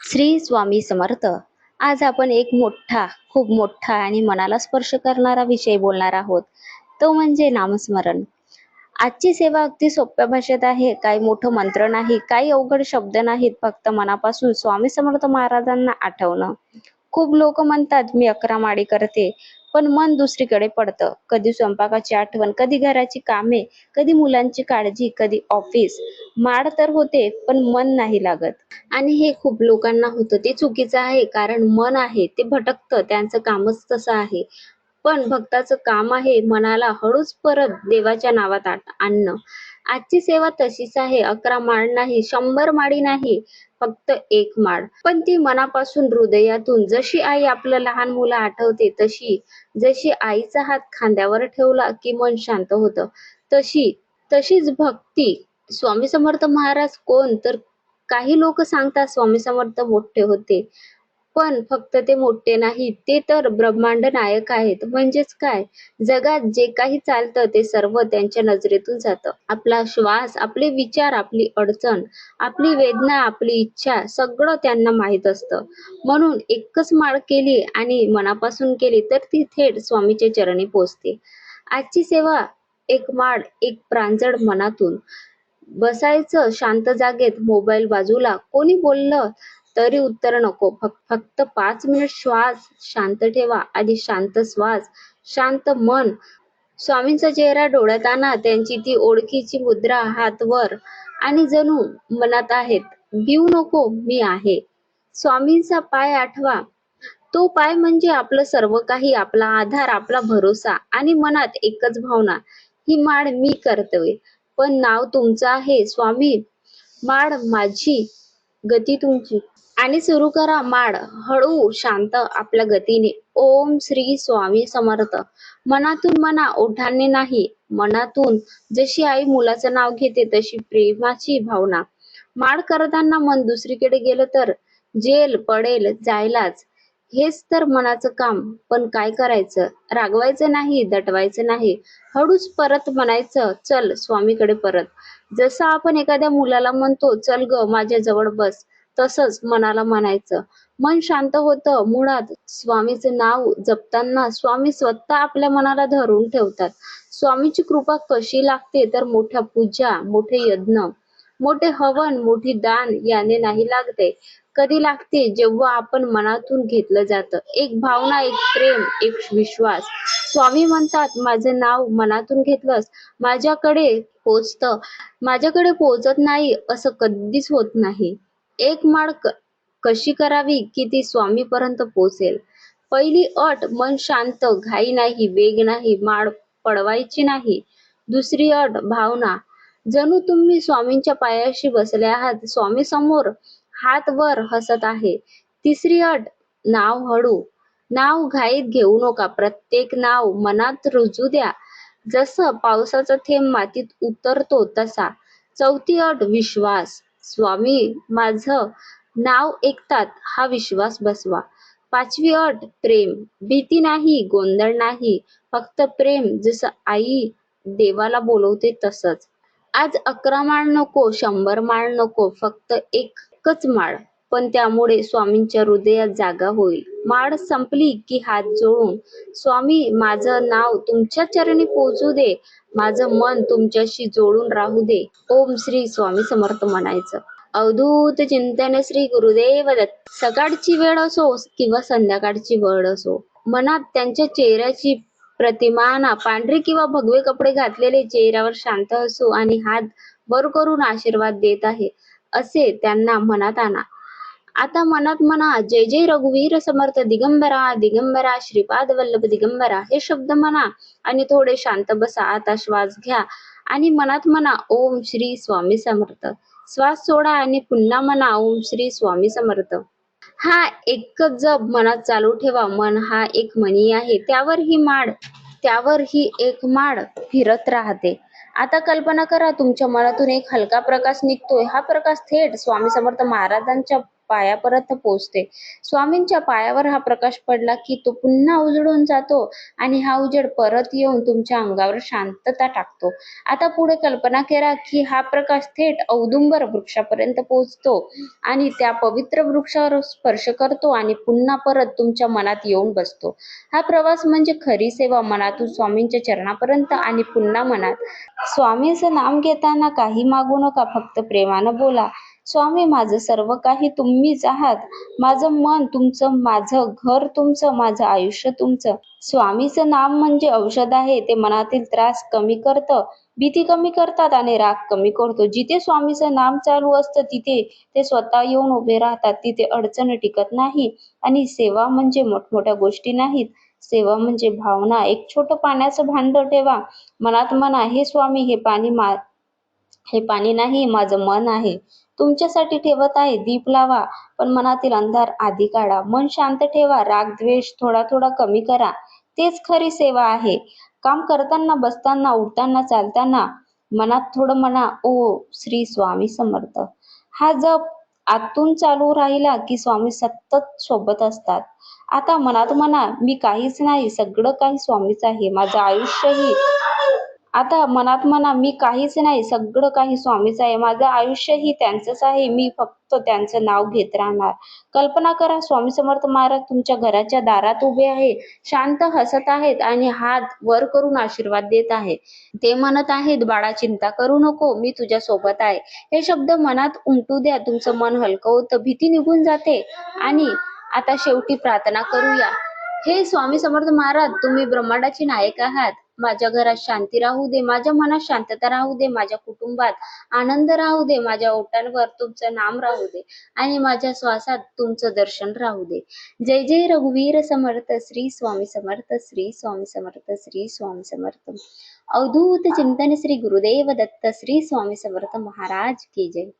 श्री स्वामी समर्थ. आज आपण एक मोठा खूप मोठा आणि मनाला स्पर्श करणारा विषय बोलणार आहोत. तो म्हणजे नामस्मरण. आजची सेवा अगदी सोप्या भाषेत आहे. काही मोठं मंत्र नाही काही अवघड शब्द नाहीत फक्त मनापासून स्वामी समर्थ महाराजांना आठवणं. खूप लोक म्हणतात मी अकरा माळी करते. पण मन दुसरीकडे पडतं. कधी स्वयंपाकाची आठवण कधी घराची कामे कधी मुलांची काळजी कधी ऑफिस माड तर होते पण मन नाही लागत. आणि हे खूप लोकांना होतं. ते चुकीचं आहे कारण मन आहे ते भटकतं त्यांचं कामच तसं आहे. पण भक्ताचं काम आहे मनाला हळूच परत देवाच्या नावात आणणं. आजची सेवा तशीच आहे. अकरा माळ नाही शंभर माळी नाही फक्त एक माळ. पण ती मनापासून हृदयातून जशी आई आपलं लहान मुलं आठवते तशी जशी आईचा हात खांद्यावर ठेवला की मन शांत होतं. तशी तशीच भक्ती. स्वामी समर्थ महाराज कोण? तर काही लोक सांगतात स्वामी समर्थ मोठे होते. पण फक्त ते मोठे नाही ते तर ब्रह्मांड नायक आहेत. म्हणजेच काय? जगात जे काही चालतं ते सर्व त्यांच्या नजरेतून जातं. आपला श्वास आपले विचार आपली अडचण आपली वेदना आपली इच्छा सगळं त्यांना माहीत असतं. म्हणून एकच माळ केली आणि मनापासून केली तर ती थेट स्वामीच्या चरणी पोचते. आजची सेवा एक माळ एक प्रांजळ मनातून. बसायचं शांत जागेत मोबाईल बाजूला कोणी बोललं तरी उत्तर नको. फक्त पाच मिनिट श्वास शांत ठेवा आधी शांत श्वास शांत मन. स्वामींचा चेहरा डोळ्यात आणा त्यांची ती ओळखीची मुद्रा हात वर आणि जणू मनात आहेत. भिऊ नको मी आहे. स्वामींचा पाय आठवा. तो पाय म्हणजे आपलं सर्व काही आपला आधार आपला भरोसा आणि मनात एकच भावना. ही माळ मी करतोय. पण नाव तुमचं आहे. स्वामी माळ माझी. गती तुमची. आणि सुरू करा माळ हळू शांत आपल्या गतीने. ओम श्री स्वामी समर्थ. मनातून मना ओठांनी नाही. मनातून जशी आई मुलाचं नाव घेते तशी प्रेमाची भावना. माळ करताना मन दुसरीकडे गेलं तर जेल पडेल जायलाच. हेच तर मनाचं काम. पण काय करायचं? रागवायचं नाही दटवायचं नाही. हळूच परत म्हणायचं चल स्वामीकडे परत. जसं आपण एखाद्या मुलाला म्हणतो चल ग माझ्या जवळ बस. तसंच मनाला म्हणायचं. मन शांत होतं. मुळात स्वामीचं नाव जपताना स्वामी स्वतः आपल्या मनाला धरून ठेवतात. स्वामीची कृपा कशी लागते तर मोठ्या पूजा मोठे यज्ञ मोठे हवन मोठी दान याने नाही लागते. कधी लागते जेव्हा आपण मनातून घेतलं जातं? एक भावना एक प्रेम एक विश्वास. स्वामी म्हणतात माझं नाव मनातून घेतलंस. माझ्याकडे पोचतं. माझ्याकडे पोहोचत नाही असं कधीच होत नाही. एक माळ कशी करावी की ती स्वामीपर्यंत पोचेल? पहिली अट मन शांत घाई नाही वेग नाही माळ पडवायची नाही. दुसरी अट भावना. जणू तुम्ही स्वामींच्या पायाशी बसले आहात. स्वामी समोर हात वर हसत आहे. तिसरी अट नाव हळू. नाव घाईत घेऊ नका. प्रत्येक नाव मनात रुजू द्या. जसं पावसाचा थेंब मातीत उतरतो तसा. चौथी अट विश्वास. स्वामी माझं नाव ऐकतात हा विश्वास बसवा. पाचवी अट प्रेम. भीती नाही गोंधळ नाही. फक्त प्रेम जसं आई देवाला बोलवते तसंच. आज अकरा माळ नको शंभर माळ नको. फक्त एक एकच माळ पण त्यामुळे स्वामींच्या हृदयात जागा होईल. माळ संपली की हात जोडून स्वामी माझं नाव तुमच्या चरणी पोहोचू दे. माझं मन तुमच्याशी जोडून राहू दे. ओम श्री स्वामी समर्थ म्हणायचं. अवधूत चिंतन श्री गुरुदेव दत्त. सकाळची वेळ असो किंवा संध्याकाळची वेळ असो मनात त्यांच्या चेहऱ्याची प्रतिमाना पांढरे किंवा भगवे कपडे घातलेले चेहऱ्यावर शांत हसू आणि हात वर करून आशीर्वाद देत आहे. असे त्यांना मनात आणा. आता मनात म्हणा जय जय रघुवीर समर्थ दिगंबरा दिगंबरा श्रीपाद वल्लभ दिगंबरा हे शब्द म्हणा आणि थोडे शांत बसा आता श्वास घ्या. आणि मनात म्हणा ओम श्री स्वामी समर्थ. श्वास सोडा आणि पुन्हा म्हणा ओम श्री स्वामी समर्थ. हा एकच जप मनात चालू ठेवा. मन हा एक मणी आहे. त्यावर ही माड त्यावर ही एक माड फिरत राहते. आता कल्पना करा तुमच्या मनातून एक हलका प्रकाश निघतोय. हा प्रकाश थेट स्वामी समर्थ महाराजांच्या पायापर्यंत पोहोचते. स्वामींच्या पायावर हा प्रकाश पडला की तो पुन्हा उजळून जातो आणि हा उजेड परत येऊन तुमच्या अंगावर शांतता टाकतो. आता पुढे कल्पना करा की हा प्रकाश थेट औदुंबर वृक्षापर्यंत पोहोचतो आणि त्या पवित्र वृक्षावर स्पर्श करतो आणि पुन्हा परत तुमच्या मनात येऊन बसतो. हा प्रवास म्हणजे खरी सेवा मनातून स्वामींच्या चरणापर्यंत आणि पुन्हा मनात. स्वामींचं नाम घेताना काही मागू नका फक्त प्रेमानं बोला. स्वामी माझं सर्व काही तुम्हीच आहात. माझं मन तुमचं माझं घर तुमचं माझं आयुष्य तुमचं. स्वामीचं नाम म्हणजे औषध आहे ते मनातील त्रास कमी करतं. भीती कमी करतात आणि राग कमी करतो. जिथे स्वामीचं नाम चालू असतं तिथे ते स्वतः येऊन उभे राहतात. तिथे अडचण टिकत नाही आणि सेवा म्हणजे मोठमोठ्या गोष्टी नाहीत. सेवा म्हणजे भावना. एक छोटं पाण्याचं भांड ठेवा. मनात म्हणा हे स्वामी हे पाणी मा हे पाणी नाही माझं मन आहे. तुमच्यासाठी ठेवत आहे दीप लावा पण मनातील अंधार आधी काढा. मन शांत ठेवा राग द्वेष थोडा थोडा कमी करा. तेच खरी सेवा आहे. काम करताना बसताना उठताना चालताना मनात थोडं म्हणा ओ श्री स्वामी समर्थ. हा जप आतून चालू राहिला की स्वामी सतत सोबत असतात. आता मनात म्हणा मी काहीच नाही सगळं काही स्वामीच आहे. माझं आयुष्यही आता मनात म्हणा मी काहीच नाही सगळं काही स्वामीच आहे. माझं आयुष्यही त्यांचंच आहे. मी फक्त त्यांचं नाव घेत राहणार. कल्पना करा स्वामी समर्थ महाराज तुमच्या घराच्या दारात उभे आहे शांत हसत आहेत आणि हात वर करून आशीर्वाद देत आहे. ते म्हणत आहेत बाळा चिंता करू नको मी तुझ्या सोबत आहे. हे शब्द मनात उमटू द्या तुमचं मन हलकं होतं भीती निघून जाते. आणि आता शेवटी प्रार्थना करूया. हे स्वामी समर्थ महाराज तुम्ही ब्रह्मांडाचे नायक आहात. माझ्या घरात शांती राहू दे माझ्या मनात शांतता राहू दे माझ्या कुटुंबात आनंद राहू दे माझ्या ओटांवर तुमचं नाम राहू दे आणि माझ्या श्वासात तुमचं दर्शन राहू दे. जय जय रघुवीर समर्थ श्री स्वामी समर्थ श्री स्वामी समर्थ श्री स्वामी समर्थ. अवधूत चिंतन श्री गुरुदेव दत्त श्री स्वामी समर्थ महाराज की जय.